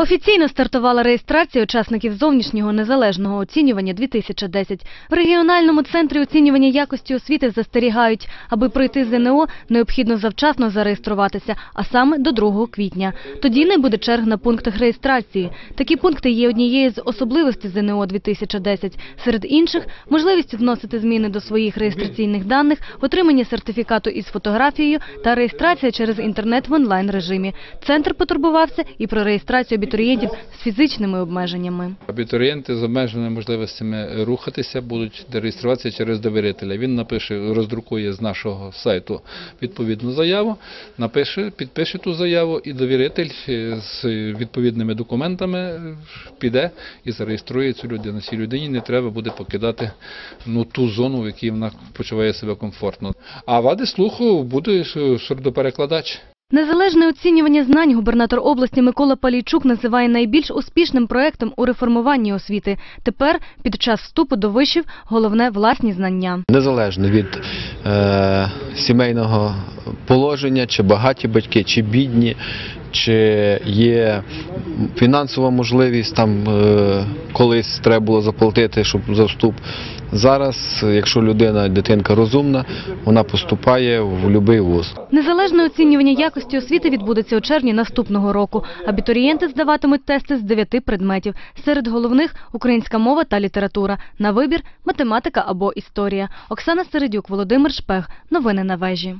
Офіційно стартувала реєстрація учасників зовнішнього незалежного оцінювання 2010. В регіональному центрі оцінювання якості освіти застерігають, аби пройти ЗНО, необхідно завчасно зареєструватися, а саме до 2 квітня. Тоді не буде черг на пунктах реєстрації. Такі пункти є однією з особливостей ЗНО 2010. Серед інших – можливість вносити зміни до своїх реєстраційних даних, отримання сертифікату із фотографією та реєстрація через інтернет в онлайн-режимі. Центр потурбувався і про реєстрацію абітурієнтів з фізичними обмеженнями. Абітурієнти з обмеженими можливостями рухатися будуть реєструватися через довірителя. Він напише, роздрукує з нашого сайту відповідну заяву, напише, підпише ту заяву, і довіритель е, з відповідними документами е, піде і зареєструє цю людину. Цій людині не треба буде покидати ну, ту зону, в якій вона почуває себе комфортно. А вади слуху буде сурдоперекладач. Незалежне оцінювання знань губернатор області Микола Палійчук називає найбільш успішним проектом у реформуванні освіти. Тепер, під час вступу до вишів, головне – власні знання. незалежно від е, сімейного положення, чи багаті батьки, чи бідні, чи є фінансова можливість, там е, колись треба було заплатити, щоб за вступ. Зараз, якщо людина, дитинка розумна, вона поступає в будь-який вуз. Незалежне оцінювання якості освіти відбудеться у червні наступного року. Абітурієнти здаватимуть тести з дев'яти предметів. Серед головних – українська мова та література. На вибір – математика або історія. Оксана Середюк, Володимир Шпег. Новини на вежі.